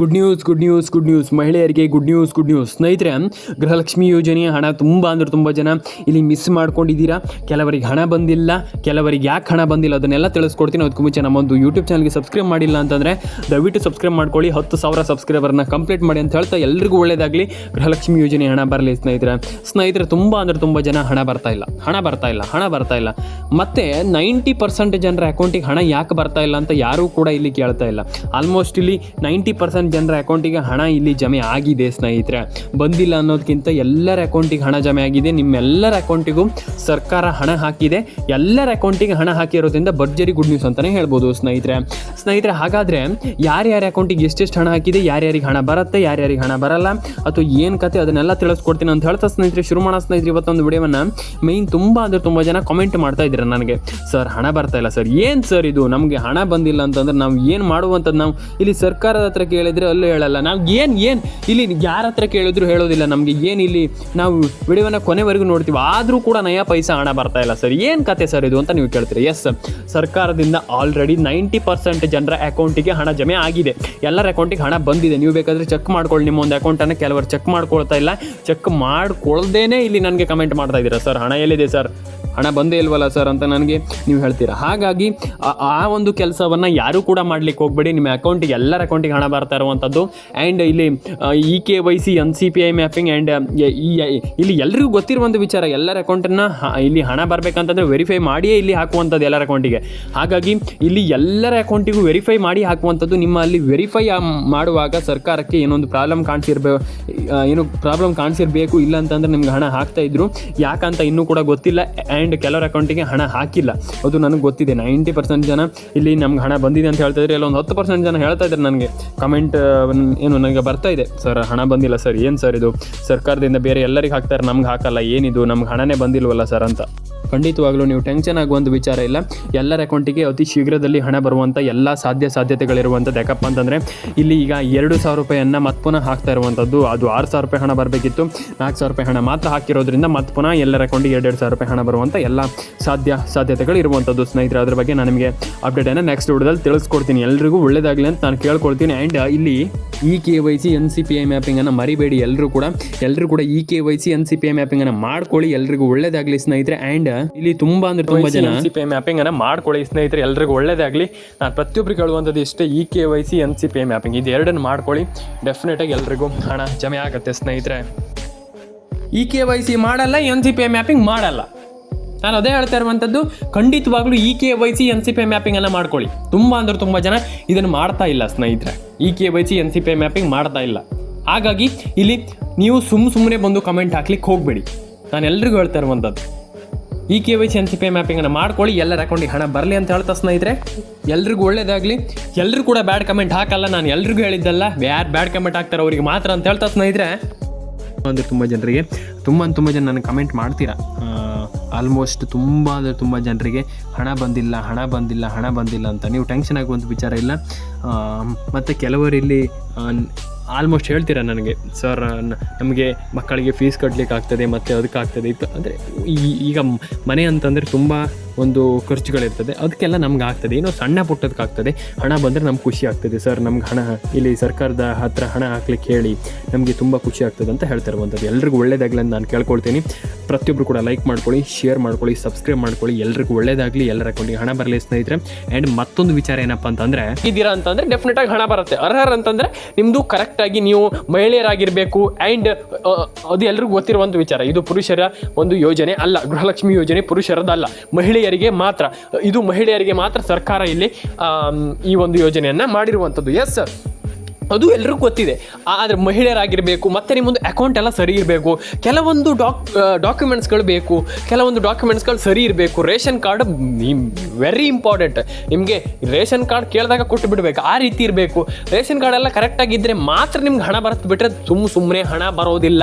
Good news good news good news ಮಹಿಳೆಯರಿಗೆ good news good news ಸ್ನೇಹಿತರೆ, ಗೃಹಲಕ್ಷ್ಮಿ ಯೋಜನೆಯ ಹಣ ತುಂಬ ಅಂದ್ರೆ ತುಂಬ ಜನ ಇಲ್ಲಿ ಮಿಸ್ ಮಾಡ್ಕೊಂಡಿದ್ದೀರಾ? ಕೆಲವರಿಗೆ ಹಣ ಬಂದಿಲ್ಲ, ಕೆಲವರಿಗೆ ಯಾಕೆ ಹಣ ಬಂದಿಲ್ಲ ಅದನ್ನೆಲ್ಲ ತಿಳಿಸ್ಕೊಡ್ತೀನಿ. ಅದಕ್ಕೂ ಮುಂಚೆ ನಮ್ಮೊಂದು ಯೂಟ್ಯೂಬ್ ಚಾನಲ್ಗೆ ಸಬ್ಸ್ಕ್ರೈಬ್ ಮಾಡಿಲ್ಲ ಅಂತಂದರೆ ದಯವಿಟ್ಟು ಸಬ್ಸ್ಕ್ರೈಬ್ ಮಾಡ್ಕೊಳ್ಳಿ. ಹತ್ತು ಸಾವಿರ ಸಬ್ಸ್ಕ್ರೈಬರ್ನ ಕಂಪ್ಲೀಟ್ ಮಾಡಿ ಅಂತ ಹೇಳ್ತಾ ಎಲ್ರಿಗೂ ಒಳ್ಳೆಯದಾಗಲಿ ಗೃಹಲಕ್ಷ್ಮಿ ಯೋಜನೆ ಹಣ ಬರಲಿ ಸ್ನೇಹಿತರೆ. ಸ್ನೇಹಿತರೆ, ತುಂಬ ಅಂದರೆ ತುಂಬ ಜನ ಹಣ ಬರ್ತಾ ಇಲ್ಲ. ಹಣ ಬರ್ತಾ ಇಲ್ಲ, ಹಣ ಬರ್ತಾ ಇಲ್ಲ. ಮತ್ತು ನೈಂಟಿ ಪರ್ಸೆಂಟ್ ಜನರ ಅಕೌಂಟಿಗೆ ಹಣ ಯಾಕೆ ಬರ್ತಾ ಇಲ್ಲ ಅಂತ ಯಾರೂ ಕೂಡ ಇಲ್ಲಿ ಕೇಳ್ತಾ ಇಲ್ಲ. ಆಲ್ಮೋಸ್ಟ್ ಇಲ್ಲಿ ನೈಂಟಿ ಪರ್ಸೆಂಟ್ ಜನರ ಅಕೌಂಟಿಗೆ ಹಣ ಇಲ್ಲಿ ಜಮೆ ಆಗಿದೆ, ಸ್ನೇಹಿತರೆ. ಬಂದಿಲ್ಲ ಅನ್ನೋದಕ್ಕಿಂತ ಎಲ್ಲರ ಅಕೌಂಟಿಗೆ ಹಣ ಜಮೆ ಆಗಿದೆ. ನಿಮ್ಮೆಲ್ಲರ ಅಕೌಂಟಿಗೂ ಸರ್ಕಾರ ಹಣ ಹಾಕಿದೆ. ಎಲ್ಲರ ಅಕೌಂಟಿಗೆ ಹಣ ಹಾಕಿರೋದ್ರಿಂದ ಭರ್ಜರಿ ಗುಡ್ ನ್ಯೂಸ್ ಅಂತಲೇ ಹೇಳ್ಬೋದು, ಸ್ನೇಹಿತರೆ. ಸ್ನೇಹಿತರೆ, ಹಾಗಾದರೆ ಯಾರ್ಯಾರ ಅಕೌಂಟಿಗೆ ಎಷ್ಟೆಷ್ಟು ಹಣ ಹಾಕಿದೆ, ಯಾರ್ಯಾರಿಗೆ ಹಣ ಬರುತ್ತೆ, ಯಾರ್ಯಾರಿಗೆ ಹಣ ಬರಲ್ಲ, ಅಥವಾ ಏನು ಕತೆ ಅದನ್ನೆಲ್ಲ ತಿಳಿಸ್ಕೊಡ್ತೀನಿ ಅಂತ ಹೇಳ್ತಾ ಸ್ನೇಹಿತರೆ ಶುರು ಮಾಡೋ ಸ್ನೇಹಿತರೆ, ಇವತ್ತೊಂದು ವಿಡಿಯೋವನ್ನು ಮೈನ್ ತುಂಬ ಅಂದರೆ ತುಂಬ ಜನ ಕಾಮೆಂಟ್ ಮಾಡ್ತಾ ಇದ್ರು ನನಗೆ. ಸರ್, ಹಣ ಬರ್ತಾ ಇಲ್ಲ ಸರ್. ಏನು ಸರ್ ಇದು? ನಮಗೆ ಹಣ ಬಂದಿಲ್ಲ ಅಂತಂದ್ರೆ ನಾವು ಏನು ಮಾಡುವಂಥದ್ದು ನಾವು? ಇಲ್ಲಿ ಸರ್ಕಾರದ ಹತ್ರ ಕೇಳಿದ್ರೆ ಅಲ್ಲೂ ಹೇಳಲ್ಲ. ನಾವು ಏನು ಏನು ಇಲ್ಲಿ ಯಾರ ಹತ್ರ ಕೇಳಿದ್ರು ಹೇಳೋದಿಲ್ಲ ನಮಗೆ. ಏನು ಇಲ್ಲಿ ನಾವು ವಿಡಿಯೋನ ಕೊನೆವರೆಗೂ ನೋಡ್ತೀವಿ. ಆದರೂ ಕೂಡ ನಯ ಪೈಸಾ ಹಣ ಬರ್ತಾ ಇಲ್ಲ ಸರ್. ಏನು ಕತೆ ಸರ್ ಇದು ಅಂತ ನೀವು ಕೇಳ್ತೀರಿ? ಎಸ್ ಸರ್ಕಾರದಿಂದ ಆಲ್ರೆಡಿ ನೈಂಟಿ ಪರ್ಸೆಂಟ್ ಜನರ ಅಕೌಂಟಿಗೆ ಹಣ ಜಮೆ ಆಗಿದೆ. ಎಲ್ಲರ ಅಕೌಂಟಿಗೆ ಹಣ ಬಂದಿದೆ. ನೀವು ಬೇಕಾದರೆ ಚೆಕ್ ಮಾಡ್ಕೊಳ್ಳಿ. ನಿಮ್ಮ ಒಂದು ಅಕೌಂಟನ್ನು ಕೆಲವರು ಚೆಕ್ ಮಾಡ್ಕೊಳ್ತಾ ಇಲ್ಲ. ಚೆಕ್ ಮಾಡ್ಕೊಳ್ದೇನೆ ಇಲ್ಲಿ ನನಗೆ ಕಮೆಂಟ್ ಮಾಡ್ತಾ ಇದ್ದೀರಾ ಸರ್ ಹಣ ಎಲ್ಲಿದೆ ಸರ್ ಹಣ ಬಂದೇ ಇಲ್ವಲ್ಲ ಸರ್ ಅಂತ ನನಗೆ ನೀವು ಹೇಳ್ತೀರಾ? ಹಾಗಾಗಿ ಆ- ಒಂದು ಕೆಲಸವನ್ನು ಯಾರೂ ಕೂಡ ಮಾಡ್ಲಿಕ್ಕೆ ಹೋಗಬೇಡಿ. ನಿಮ್ಮ ಅಕೌಂಟಿಗೆ ಎಲ್ಲರ ಅಕೌಂಟಿಗೆ ಹಣ ಬರ್ತಾ ಇರುವಂಥದ್ದು ಆ್ಯಂಡ್ ಇಲ್ಲಿ E K Y C N C P I mapping and ಇಲ್ಲಿ ಎಲ್ಲರಿಗೂ ಗೊತ್ತಿರುವಂಥ ವಿಚಾರ, ಎಲ್ಲರ ಅಕೌಂಟನ್ನು ಇಲ್ಲಿ ಹಣ ಬರಬೇಕಂತಂದ್ರೆ ವೆರಿಫೈ ಮಾಡಿಯೇ ಇಲ್ಲಿ ಹಾಕುವಂಥದ್ದು ಎಲ್ಲರ ಅಕೌಂಟಿಗೆ ಹಾಗಾಗಿ ಇಲ್ಲಿ ಎಲ್ಲರ ಅಕೌಂಟಿಗೂ ವೆರಿಫೈ ಮಾಡಿ ಹಾಕುವಂಥದ್ದು ನಿಮ್ಮ ಅಲ್ಲಿ ವೆರಿಫೈ ಮಾಡುವಾಗ ಸರ್ಕಾರಕ್ಕೆ ಏನೊಂದು ಪ್ರಾಬ್ಲಮ್ ಕಾಣಿಸಿರ್ಬೇ ಏನು ಪ್ರಾಬ್ಲಮ್ ಕಾಣಿಸಿರ್ಬೇಕು ಇಲ್ಲ ಅಂತಂದ್ರೆ ನಿಮ್ಗೆ ಹಣ ಹಾಕ್ತಾ ಇದ್ರು. ಯಾಕಂತ ಇನ್ನೂ ಕೂಡ ಗೊತ್ತಿಲ್ಲ. ಆ್ಯಂಡ್ ಕೆಲವರ ಅಕೌಂಟಿಗೆ ಹಣ ಹಾಕಿಲ್ಲ. ಅದು ನನಗೆ ಗೊತ್ತಿದೆ. ನೈಂಟಿ ಪರ್ಸೆಂಟ್ ಜನ ಇಲ್ಲಿ ನಮ್ಗೆ ಹಣ ಬಂದಿದೆ ಅಂತ ಹೇಳ್ತಾ ಇದ್ರೆ ಒಂದು ಹತ್ತು ಪರ್ಸೆಂಟ್ ಜನ ಹೇಳ್ತಾ ಇದ್ದಾರೆ ನನಗೆ ಕಮೆಂಟ್ ಏನು ನನಗೆ ಬರ್ತಾ ಇದೆ. ಸರ್, ಹಣ ಬಂದಿಲ್ಲ ಸರ್. ಏನು ಸರ್ ಇದು? ಸರ್ಕಾರದಿಂದ ಬೇರೆ ಎಲ್ಲರಿಗೆ ಹಾಕ್ತಾರೆ. ನಮ್ಗೆ ಹಾಕಲ್ಲ. ಏನಿದು? ನಮ್ಗೆ ಹಣನೇ ಬಂದಿಲ್ವಲ್ಲ ಸರ್ ಅಂತ. ಖಂಡಿತವಾಗ್ಲೂ ನೀವು ಟೆನ್ಷನ್ ಆಗುವಂಥ ವಿಚಾರ ಇಲ್ಲ. ಎಲ್ಲರ ಅಕೌಂಟಿಗೆ ಅತಿ ಶೀಘ್ರದಲ್ಲಿ ಹಣ ಬರುವಂಥ ಎಲ್ಲ ಸಾಧ್ಯ ಸಾಧ್ಯತೆಗಳಿರುವಂಥದ್ದು ಯಾಕಪ್ಪ ಅಂತಂದರೆ, ಇಲ್ಲಿ ಈಗ ಎರಡು ಸಾವಿರ ರೂಪಾಯಿಯನ್ನು ಮತ್ತೆ ಪುನಃ ಹಾಕ್ತಾ ಇರುವಂಥದ್ದು ಅದು ಆರು ಸಾವಿರ ರೂಪಾಯಿ ಹಣ ಬರಬೇಕಿತ್ತು. ನಾಲ್ಕು ಸಾವಿರ ರೂಪಾಯಿ ಹಣ ಮಾತ್ರ ಹಾಕಿರೋದ್ರಿಂದ ಮತ್ತೆ ಪುನಃ ಎಲ್ಲರ ಅಕೌಂಟಿಗೆ ಎರಡೆರಡು ಸಾವಿರ ರೂಪಾಯಿ ಹಣ ಬರುವಂಥ ಎಲ್ಲ ಸಾಧ್ಯ ಸಾಧ್ಯತೆಗಳು ಇರುವಂಥದ್ದು ಸ್ನೇಹಿತರೆ. ಅದ್ರ ಬಗ್ಗೆ ನಾನು ನಿಮಗೆ ಅಪ್ಡೇಟನ್ನು ನೆಕ್ಸ್ಟ್ ವಿಡಿಯೋದಲ್ಲಿ ತಿಳಿಸ್ಕೊಡ್ತೀನಿ. ಎಲ್ರಿಗೂ ಒಳ್ಳೇದಾಗಲಿ ಅಂತ ನಾನು ಕೇಳ್ಕೊಳ್ತೀನಿ. ಆ್ಯಂಡ್ ಇಲ್ಲಿ E K Y C N C P I ಮ್ಯಾಪಿಂಗನ್ನು ಮರಿಬೇಡಿ ಎಲ್ಲರೂ ಕೂಡ. ಎಲ್ಲರೂ ಕೂಡ E K Y C N C P I ಮ್ಯಾಪಿಂಗನ್ನು ಮಾಡ್ಕೊಳ್ಳಿ. ಎಲ್ರಿಗೂ ಒಳ್ಳೇದಾಗಲಿ ಸ್ನೇಹಿತರೆ. ಆ್ಯಂಡ್ ಇಲ್ಲಿ ತುಂಬ ಅಂದರೆ ತುಂಬ ಜನ ಎನ್ ಸಿ ಪಿ ಐ ಮ್ಯಾಪಿಂಗನ್ನು ಮಾಡ್ಕೊಳ್ಳಿ ಸ್ನೇಹಿತರೆ. ಎಲ್ರಿಗೂ ಒಳ್ಳೇದಾಗಲಿ. ನಾನು ಪ್ರತಿಯೊಬ್ಬರಿಗೆ ಕೇಳುವಂಥದ್ದು ಇಷ್ಟೇ E K Y C N C P I mapping ಇದು ಎರಡನ್ನು ಮಾಡ್ಕೊಳ್ಳಿ. ಡೆಫಿನೆಟಾಗಿ ಎಲ್ರಿಗೂ ಹಣ ಜಮೆ ಆಗುತ್ತೆ ಸ್ನೇಹಿತರೆ. ಇ ಕೆ ವೈ ಸಿ ಮಾಡಲ್ಲ N C P I mapping ಮಾಡಲ್ಲ. ನಾನು ಅದೇ ಹೇಳ್ತಾ ಇರುವಂಥದ್ದು ಖಂಡಿತವಾಗ್ಲೂ E K Y C N C P ಮ್ಯಾಪಿಂಗನ್ನು ಮಾಡ್ಕೊಳ್ಳಿ. ತುಂಬ ಅಂದ್ರೆ ತುಂಬ ಜನ ಇದನ್ನು ಮಾಡ್ತಾ ಇಲ್ಲ ಸ್ನೇಹಿತರೆ. E K Y C N C P mapping ಮಾಡ್ತಾ ಇಲ್ಲ. ಹಾಗಾಗಿ ಇಲ್ಲಿ ನೀವು ಸುಮ್ಮ ಸುಮ್ಮನೆ ಬಂದು ಕಮೆಂಟ್ ಹಾಕ್ಲಿಕ್ಕೆ ಹೋಗಬೇಡಿ. ನಾನು ಎಲ್ರಿಗೂ ಹೇಳ್ತಾ ಇರುವಂಥದ್ದು E K Y C N C P ಮ್ಯಾಪಿಂಗನ್ನು ಮಾಡ್ಕೊಳ್ಳಿ, ಎಲ್ಲರ ಅಕೌಂಟಿಗೆ ಹಣ ಬರಲಿ ಅಂತ ಹೇಳ್ತಾ ಸ್ನೇಹಿತರೆ. ಎಲ್ರಿಗೂ ಒಳ್ಳೇದಾಗಲಿ. ಎಲ್ಲರೂ ಕೂಡ ಬ್ಯಾಡ್ ಕಮೆಂಟ್ ಹಾಕಲ್ಲ, ನಾನು ಎಲ್ರಿಗೂ ಹೇಳಿದ್ದಲ್ಲ. ಯಾರು ಬ್ಯಾಡ್ ಕಮೆಂಟ್ ಹಾಕ್ತಾರೆ ಅವರಿಗೆ ಮಾತ್ರ ಅಂತ ಹೇಳ್ತಾ ಸ್ನೇಹಿತರೆ. ಅಂದರೆ ತುಂಬ ಜನರಿಗೆ, ತುಂಬ ತುಂಬ ಜನ ನನಗೆ ಕಮೆಂಟ್ ಮಾಡ್ತೀರಾ? ಆಲ್ಮೋಸ್ಟ್ ತುಂಬ ಅಂದರೆ ತುಂಬ ಜನರಿಗೆ ಹಣ ಬಂದಿಲ್ಲ ಹಣ ಬಂದಿಲ್ಲ ಹಣ ಬಂದಿಲ್ಲ ಅಂತ. ನೀವು ಟೆನ್ಷನ್ ಆಗುವಂಥ ವಿಚಾರ ಇಲ್ಲ. ಮತ್ತು ಕೆಲವರು ಇಲ್ಲಿ ಆಲ್ಮೋಸ್ಟ್ ಹೇಳ್ತೀರಾ ನನಗೆ? ಸರ್ ನಮಗೆ ಮಕ್ಕಳಿಗೆ ಫೀಸ್ ಕಟ್ಟಲಿಕ್ಕೆ ಆಗ್ತದೆ ಮತ್ತು ಅದಕ್ಕಾಗ್ತದೆ. ಇತ್ತು, ಅಂದರೆ ಈಗ ಮನೆ ಅಂತಂದರೆ ತುಂಬ ಒಂದು ಖರ್ಚುಗಳಿರ್ತದೆ. ಅದಕ್ಕೆಲ್ಲ ನಮ್ಗೆ ಆಗ್ತದೆ. ಏನೋ ಸಣ್ಣ ಪುಟ್ಟದಕ್ಕೆ ಆಗ್ತದೆ. ಹಣ ಬಂದರೆ ನಮ್ಗೆ ಖುಷಿ ಆಗ್ತದೆ. ಸರ್, ನಮ್ಗೆ ಹಣ, ಇಲ್ಲಿ ಸರ್ಕಾರದ ಹತ್ರ ಹಣ ಹಾಕ್ಲಿಕ್ಕೆ ಹೇಳಿ, ನಮಗೆ ತುಂಬ ಖುಷಿ ಆಗ್ತದೆ ಅಂತ ಹೇಳ್ತಾ ಇರುವಂಥದ್ದು. ಎಲ್ರಿಗೂ ಒಳ್ಳೇದಾಗಲಿ ಅಂತ ನಾನು ಕೇಳ್ಕೊಳ್ತೀನಿ. ಪ್ರತಿಯೊಬ್ಬರು ಕೂಡ ಲೈಕ್ ಮಾಡ್ಕೊಳ್ಳಿ, ಶೇರ್ ಮಾಡ್ಕೊಳ್ಳಿ, ಸಬ್ಸ್ಕ್ರೈಬ್ ಮಾಡ್ಕೊಳ್ಳಿ. ಎಲ್ರಿಗೂ ಒಳ್ಳೇದಾಗಲಿ. ಎಲ್ಲರ ಅಕೌಂಟಿಗೆ ಹಣ ಬರಲಿ ಸ್ನೇಹಿತರೆ. ಆ್ಯಂಡ್ ಮತ್ತೊಂದು ವಿಚಾರ ಏನಪ್ಪ ಅಂತಂದರೆ ಇದ್ದೀರಾ ಅಂತಂದರೆ ಡೆಫಿನೆಟಾಗಿ ಹಣ ಬರುತ್ತೆ. ಅರ್ಹರ್ ಅಂತಂದರೆ ನಿಮ್ಮದು ಕರೆಕ್ಟಾಗಿ ನೀವು ಮಹಿಳೆಯರಾಗಿರಬೇಕು. ಆ್ಯಂಡ್ ಅದು ಎಲ್ರಿಗೂ ಗೊತ್ತಿರುವಂಥ ವಿಚಾರ. ಇದು ಪುರುಷರ ಒಂದು ಯೋಜನೆ ಅಲ್ಲ. ಗೃಹಲಕ್ಷ್ಮಿ ಯೋಜನೆ ಪುರುಷರದಲ್ಲ. ಮಹಿಳೆಯರಿಗೆ ಮಾತ್ರ, ಇದು ಮಹಿಳೆಯರಿಗೆ ಮಾತ್ರ ಸರ್ಕಾರ ಇಲ್ಲಿ ಈ ಒಂದು ಯೋಜನೆಯನ್ನು ಮಾಡಿರುವಂಥದ್ದು ಎಸ್ ಸರ್ ಅದು ಎಲ್ರಿಗೂ ಗೊತ್ತಿದೆ. ಆದರೆ ಮಹಿಳೆಯರಾಗಿರಬೇಕು, ಮತ್ತು ನಿಮ್ಮೊಂದು ಅಕೌಂಟ್ ಎಲ್ಲ ಸರಿ ಇರಬೇಕು, ಕೆಲವೊಂದು ಡಾಕ್ ಡಾಕ್ಯುಮೆಂಟ್ಸ್ಗಳು ಬೇಕು, ಕೆಲವೊಂದು ಡಾಕ್ಯುಮೆಂಟ್ಸ್ಗಳು ಸರಿ ಇರಬೇಕು. ರೇಷನ್ ಕಾರ್ಡ್ ವೆರಿ ಇಂಪಾರ್ಟೆಂಟ್ ನಿಮಗೆ ರೇಷನ್ ಕಾರ್ಡ್ ಕೇಳಿದಾಗ ಕೊಟ್ಟು ಬಿಡಬೇಕು, ಆ ರೀತಿ ಇರಬೇಕು. ರೇಷನ್ ಕಾರ್ಡ್ ಎಲ್ಲ ಕರೆಕ್ಟಾಗಿದ್ದರೆ ಮಾತ್ರ ನಿಮ್ಗೆ ಹಣ ಬರುತ್ತೆ ಬಿಟ್ಟರೆ ಸುಮ್ಮ ಸುಮ್ಮನೆ ಹಣ ಬರೋದಿಲ್ಲ.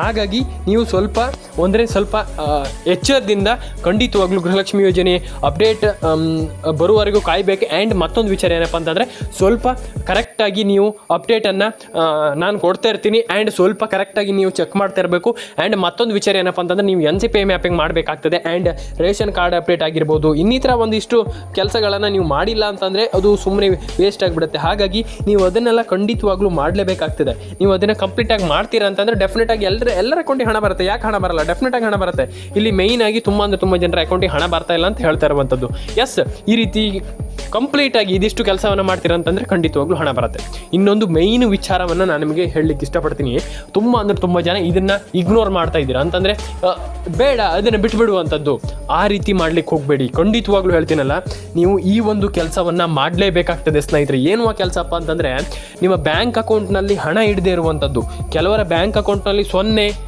ಹಾಗಾಗಿ ನೀವು ಸ್ವಲ್ಪ ಅಂದರೆ ಸ್ವಲ್ಪ ಎಚ್ಚರದಿಂದ ಖಂಡಿತವಾಗ್ಲೂ ಗೃಹಲಕ್ಷ್ಮಿ ಯೋಜನೆ ಅಪ್ಡೇಟ್ ಬರುವವರೆಗೂ ಕಾಯಬೇಕು. ಆ್ಯಂಡ್ ಮತ್ತೊಂದು ವಿಚಾರ ಏನಪ್ಪ ಅಂತಂದರೆ, ಸ್ವಲ್ಪ ಕರೆಕ್ಟಾಗಿ ನೀವು ಅಪ್ಡೇಟನ್ನು ನಾನು ಕೊಡ್ತಾ ಇರ್ತೀನಿ. ಆ್ಯಂಡ್ ಸ್ವಲ್ಪ ಕರೆಕ್ಟಾಗಿ ನೀವು ಚೆಕ್ ಮಾಡ್ತಾ ಇರಬೇಕು. ಆ್ಯಂಡ್ ಮತ್ತೊಂದು ವಿಚಾರ ಏನಪ್ಪ ಅಂತಂದರೆ, ನೀವು ಎನ್ ಸಿ ಪಿ ಮ್ಯಾಪಿಂಗ್ ಮಾಡಬೇಕಾಗ್ತದೆ. ಆ್ಯಂಡ್ ರೇಷನ್ ಕಾರ್ಡ್ ಅಪ್ಡೇಟ್ ಆಗಿರ್ಬೋದು. ಇನ್ನಿತರ ಒಂದಿಷ್ಟು ಕೆಲಸಗಳನ್ನು ನೀವು ಮಾಡಿಲ್ಲ ಅಂತಂದರೆ, ಅದು ಸುಮ್ಮನೆ ವೇಸ್ಟ್ ಆಗಿಬಿಡುತ್ತೆ. ಹಾಗಾಗಿ ನೀವು ಅದನ್ನೆಲ್ಲ ಖಂಡಿತವಾಗ್ಲೂ ಮಾಡಲೇಬೇಕಾಗ್ತದೆ. ನೀವು ಅದನ್ನು ಕಂಪ್ಲೀಟಾಗಿ ಮಾಡ್ತೀರಾ ಅಂತಂದರೆ ಡೆಫಿನೆಟಾಗಿ ಎಲ್ಲರ ಎಲ್ಲರ ಅಕೌಂಟಿಗೆ ಹಣ ಬರುತ್ತೆ. ಯಾಕೆ ಹಣ ಬರಲ್ಲ? ಡೆಫಿನೆಟಾಗಿ ಹಣ ಬರುತ್ತೆ. ಇಲ್ಲಿ ಮೇಯ್ನ್ ಆಗಿ ತುಂಬ ಅಂದರೆ ತುಂಬ ಜನರ ಅಕೌಂಟಿಗೆ ಹಣ ಬರ್ತಾ ಇಲ್ಲ ಅಂತ ಹೇಳ್ತಾ ಇರುವಂಥದ್ದು ಎಸ್ ಈ ರೀತಿ ಕಂಪ್ಲೀಟಾಗಿ ಇದಿಷ್ಟು ಕೆಲಸವನ್ನು ಮಾಡ್ತೀರಾ ಅಂತಂದರೆ, ಖಂಡಿತವಾಗ್ಲೂ ಹಣ ಬರುತ್ತೆ. ಇನ್ನೊಂದು ಮೇಯ್ನ್ ವಿಚಾರವನ್ನು ನಾನು ನಿಮಗೆ ಹೇಳಲಿಕ್ಕೆ ಇಷ್ಟಪಡ್ತೀನಿ. ತುಂಬ ಅಂದರೆ ತುಂಬ ಜನ ಇದನ್ನು ಇಗ್ನೋರ್ ಮಾಡ್ತಾ ಇದ್ದೀರಾ? ಅಂತಂದರೆ ಬೇಡ, ಅದನ್ನು ಬಿಟ್ಬಿಡುವಂಥದ್ದು. ಆ ರೀತಿ ಮಾಡ್ಲಿಕ್ಕೆ ಹೋಗಬೇಡಿ. ಖಂಡಿತವಾಗ್ಲೂ ಹೇಳ್ತೀನಲ್ಲ, ನೀವು ಈ ಒಂದು ಕೆಲಸವನ್ನು ಮಾಡಲೇಬೇಕಾಗ್ತದೆ ಸ್ನೇಹಿತರೆ. ಏನು ಆ ಕೆಲಸಪ್ಪ ಅಂತಂದರೆ, ನಿಮ್ಮ ಬ್ಯಾಂಕ್ ಅಕೌಂಟ್ನಲ್ಲಿ ಹಣ ಇಡದೇ ಇರುವಂಥದ್ದು. ಕೆಲವರ ಬ್ಯಾಂಕ್ ಅಕೌಂಟ್ನಲ್ಲಿ ಸೊನ್ನೆ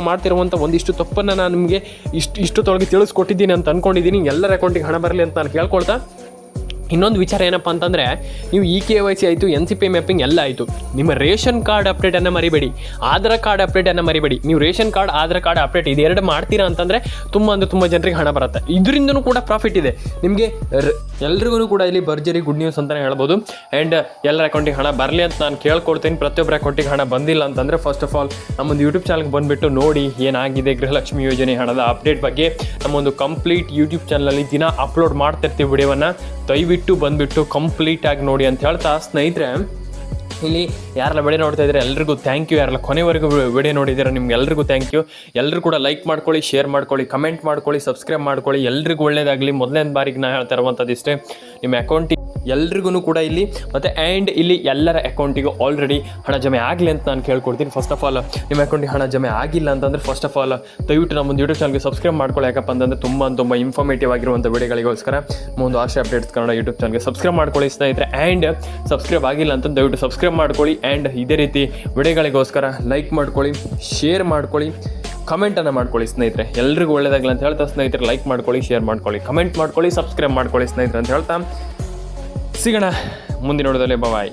ಮಾಡ್ತಿರುವಂಥ ಒಂದಿಷ್ಟು ತಪ್ಪನ್ನು ನಾನು ನಿಮಗೆ ಇಷ್ಟು ಇಷ್ಟು ತೊಳಗೆ ತಿಳಿಸ್ಕೊಟ್ಟಿದ್ದೀನಿ ಅಂತ ಅಂದ್ಕೊಂಡಿದ್ದೀನಿ ಎಲ್ಲರ ಅಕೌಂಟಿಗೆ ಹಣ ಬರಲಿ ಅಂತ ನಾನು ಕೇಳ್ಕೊಳ್ತಾ ಇನ್ನೊಂದು ವಿಚಾರ ಏನಪ್ಪ ಅಂತಂದರೆ, ನೀವು ಇ ಕೆ ವೈ ಸಿ ಆಯಿತು, ಎನ್ ಸಿ ಪಿ ಮ್ಯಾಪಿಂಗ್ ಎಲ್ಲ ಆಯಿತು. ನಿಮ್ಮ ರೇಷನ್ ಕಾರ್ಡ್ ಅಪ್ಡೇಟನ್ನು ಮರಿಬೇಡಿ. ಆಧಾರ್ ಕಾರ್ಡ್ ಅಪ್ಡೇಟನ್ನು ಮರಿಬೇಡಿ. ನೀವು ration card, Aadhaar card update ಇದೆರಡು ಮಾಡ್ತೀರಾ ಅಂತಂದರೆ ತುಂಬ ಅಂದರೆ ತುಂಬ ಜನರಿಗೆ ಹಣ ಬರುತ್ತೆ. ಇದರಿಂದನೂ ಕೂಡ ಪ್ರಾಫಿಟ್ ಇದೆ. ನಿಮಗೆ ಎಲ್ರಿಗೂ ಕೂಡ ಇಲ್ಲಿ ಭರ್ಜರಿ ಗುಡ್ ನ್ಯೂಸ್ ಅಂತಲೇ ಹೇಳ್ಬೋದು. ಆ್ಯಂಡ್ ಎಲ್ಲರ ಅಕೌಂಟಿಗೆ ಹಣ ಬರಲಿ ಅಂತ ನಾನು ಕೇಳ್ಕೊಡ್ತೀನಿ ಪ್ರತಿಯೊಬ್ಬರ ಅಕೌಂಟಿಗೆ ಹಣ ಬಂದಿಲ್ಲ ಅಂತಂದರೆ ಫಸ್ಟ್ ಆಫ್ ಆಲ್ ನಮ್ಮೊಂದು ಯೂಟ್ಯೂಬ್ ಚಾನಲ್ಗೆ ಬಂದುಬಿಟ್ಟು ನೋಡಿ ಏನಾಗಿದೆ ಗೃಹಲಕ್ಷ್ಮಿ ಯೋಜನೆ ಹಣದ ಅಪ್ಡೇಟ್ ಬಗ್ಗೆ. ನಮ್ಮೊಂದು ಕಂಪ್ಲೀಟ್ ಯೂಟ್ಯೂಬ್ ಚಾನಲಲ್ಲಿ ದಿನ ಅಪ್ಲೋಡ್ ಮಾಡ್ತಿರ್ತೀವಿ ವಿಡಿಯೋವನ್ನು ದಯವಿಟ್ಟು ಬಂದುಬಿಟ್ಟು ಕಂಪ್ಲೀಟಾಗಿ ನೋಡಿ ಅಂತ ಹೇಳ್ತಾ, ಸ್ನೇಹಿತರೆ, ಇಲ್ಲಿ ಯಾರೆಲ್ಲ ವಿಡಿಯೋ ನೋಡ್ತಾ ಇದ್ದಾರೆ, ಎಲ್ರಿಗೂ ಥ್ಯಾಂಕ್ ಯು ಯಾರೆಲ್ಲ ಕೊನೆವರೆಗೂ ವಿಡಿಯೋ ನೋಡಿದ್ದೀರಾ, ನಿಮ್ಗೆ ಎಲ್ರಿಗೂ ಥ್ಯಾಂಕ್ ಯು ಎಲ್ಲರೂ ಕೂಡ ಲೈಕ್ ಮಾಡ್ಕೊಳ್ಳಿ ಶೇರ್ ಮಾಡ್ಕೊಳ್ಳಿ ಕಮೆಂಟ್ ಮಾಡ್ಕೊಳ್ಳಿ ಸಬ್ಸ್ಕ್ರೈಬ್ ಮಾಡ್ಕೊಳ್ಳಿ. ಎಲ್ರಿಗೂ ಒಳ್ಳೇದಾಗಲಿ. ಮೊದಲನೇ ಬಾರಿಗೆ ನಾನು ಹೇಳ್ತಾ ಇರುವಂಥದ್ದು ಇಷ್ಟೇ ನಿಮ್ಮ ಅಕೌಂಟಿಗೆ ಎಲ್ರಿಗೂ ಕೂಡ ಇಲ್ಲಿ, ಮತ್ತು ಆ್ಯಂಡ್ ಇಲ್ಲಿ ಎಲ್ಲರ ಅಕೌಂಟಿಗೂ ಆಲ್ರೆಡಿ ಹಣ ಜಮೆ ಆಗಲಿ ಅಂತ ನಾನು ಕೇಳ್ಕೊಡ್ತೀನಿ. ಫಸ್ಟ್ ಆಫ್ ಆಲ್ ನಿಮ್ಮ ಅಕೌಂಟಿಗೆ ಹಣ ಜಮೆ ಆಗಿಲ್ಲ ಅಂತಂದರೆ ಫಸ್ಟ್ ಆಫ್ ಆಲ್ ದಯವಿಟ್ಟು ನಮ್ಮ ಒಂದು ಯೂಟ್ಯೂಬ್ ಚಾನಲ್ಗೆ ಸಬ್ಸ್ಕ್ರೈಬ್ ಮಾಡ್ಕೊಳ್ಳಿ. ಯಾಕಪ್ಪ ಅಂತಂದರೆ ತುಂಬ ತುಂಬ ಇನ್ಫಾರ್ಮೇಟಿವ್ ಆಗಿರುವಂಥ ವಿಡಿಯೋಗಳಿಗೋಸ್ಕರ ಒಂದು ಆಶೆ ಅಪ್ಡೇಟ್ಸ್ ಕನ್ನಡ ಯೂಟ್ಯೂಬ್ ಚಾನಲ್ಗೆ ಸಬ್ಸ್ಕ್ರೈಬ್ ಮಾಡ್ಕೊಳ್ಳಿ ಸ್ನೇಹಿತರೆ. ಆ್ಯಂಡ್ ಸಬ್ಸ್ಕ್ರೈಬ್ ಆಗಿಲ್ಲ ಅಂತ ದಯವಿಟ್ಟು ಸಬ್ಸ್ಕ್ರೈಬ್ ಮಾಡ್ಕೊಳ್ಳಿ. ಆ್ಯಂಡ್ ಇದೇ ರೀತಿ ವಿಡಿಯೋಗಳಿಗೋಸ್ಕರ ಲೈಕ್ ಮಾಡ್ಕೊಳ್ಳಿ ಶೇರ್ ಮಾಡ್ಕೊಳ್ಳಿ ಕಮೆಂಟನ್ನು ಮಾಡ್ಕೊಳ್ಳಿ ಸ್ನೇಹಿತರೆ. ಎಲ್ರಿಗೂ ಒಳ್ಳೆಯದಾಗಲಿ ಅಂತ ಹೇಳ್ತಾ ಸ್ನೇಹಿತರೆ ಲೈಕ್ ಮಾಡ್ಕೊಳ್ಳಿ ಶೇರ್ ಮಾಡ್ಕೊಳ್ಳಿ ಕಮೆಂಟ್ ಮಾಡ್ಕೊಳ್ಳಿ ಸಬ್ಸ್ಕ್ರೈಬ್ ಮಾಡ್ಕೊಳ್ಳಿ ಸ್ನೇಹಿತರೆ ಅಂತ ಹೇಳ್ತಾ ಸಿಗೋಣ ಮುಂದಿನ ನೋಡೋದಲ್ಲೇ ಬಾಯ್